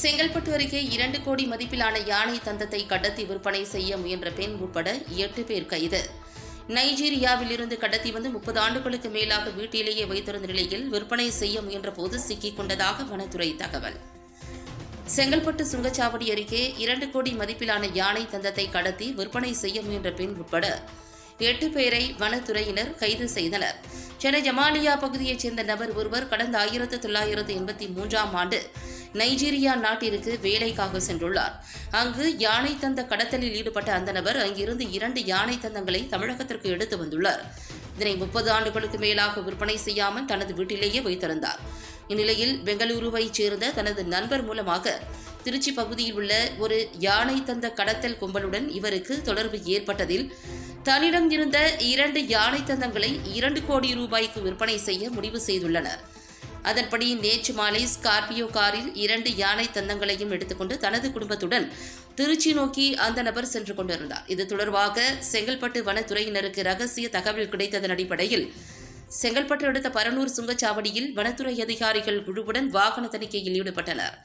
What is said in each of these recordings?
செங்கல்பட்டு அருகே இரண்டு கோடி மதிப்பிலான யானை தந்தத்தை கடத்தி விற்பனை செய்ய முயன்ற பெண் உட்பட எட்டு பேர் கைது. நைஜீரியாவிலிருந்து கடத்தி வந்து முப்பது ஆண்டுகளுக்கு மேலாக வீட்டிலேயே வைத்திருந்த நிலையில் விற்பனை செய்ய முயன்ற போது சிக்கிக் கொண்டதாக வனத்துறை தகவல். செங்கல்பட்டு சுங்கச்சாவடி அருகே இரண்டு கோடி மதிப்பிலான யானை தந்தத்தை கடத்தி விற்பனை செய்ய முயன்ற பெண் உட்பட எட்டு பேரை வனத்துறையினர் கைது செய்தனர். சென்னை ஜமாலியா பகுதியைச் சேர்ந்த நபர் ஒருவர் கடந்த ஆயிரத்து தொள்ளாயிரத்து எண்பத்தி மூன்றாம் ஆண்டு நைஜீரியா நாட்டிற்கு வேலைக்காக சென்றுள்ளார். அங்கு யானை தந்த கடத்தலில் ஈடுபட்ட அந்த நபர் அங்கிருந்து இரண்டு யானை தந்தங்களை தமிழகத்திற்கு எடுத்து வந்துள்ளார். இதனை முப்பது ஆண்டுகளுக்கு மேலாக விற்பனை செய்யாமல் தனது வீட்டிலேயே வைத்திருந்தார். இந்நிலையில் பெங்களூருவைச் சேர்ந்த தனது நண்பர் மூலமாக திருச்சி பகுதியில் உள்ள ஒரு யானை தந்த கடத்தல் கும்பலுடன் இவருக்கு தொடர்பு ஏற்பட்டதில் தன்னிடம் இருந்த இரண்டு யானை தந்தங்களை இரண்டு கோடி ரூபாய்க்கு விற்பனை செய்ய முடிவு செய்துள்ளனர். அதன்படி நேற்று மாலை ஸ்கார்பியோ காரில் இரண்டு யானை தந்தங்களையும் எடுத்துக்கொண்டு தனது குடும்பத்துடன் திருச்சி நோக்கி அந்த நபர் சென்று கொண்டிருந்தார். இது தொடர்பாக செங்கல்பட்டு வனத்துறையினருக்கு ரகசிய தகவல் கிடைத்ததன் அடிப்படையில் செங்கல்பட்டு அடுத்த பரனூர் சுங்கச்சாவடியில் வனத்துறை அதிகாரிகள் குழுவுடன் வாகன தணிக்கையில் ஈடுபட்டனர்.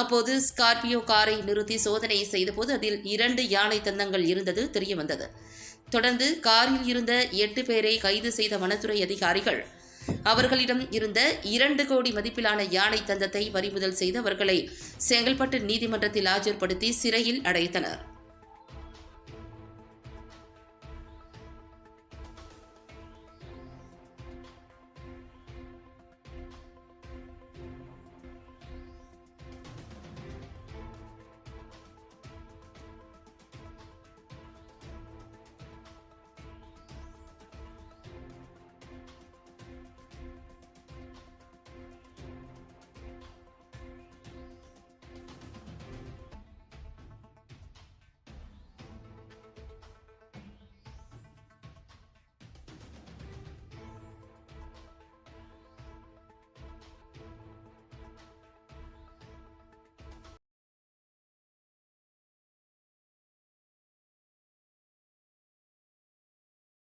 அப்போது ஸ்கார்பியோ காரை நிறுத்தி சோதனை செய்தபோது அதில் இரண்டு யானை தந்தங்கள் இருந்தது தெரியவந்தது. தொடர்ந்து காரில் இருந்த எட்டு பேரை கைது செய்த வனத்துறை அதிகாரிகள் அவர்களிடம் இருந்த இரண்டு கோடி மதிப்பிலான யானை தந்தத்தை பறிமுதல் செய்து அவர்களை செங்கல்பட்டு நீதிமன்றத்தில் ஆஜர்படுத்தி சிறையில் அடைத்தனர்.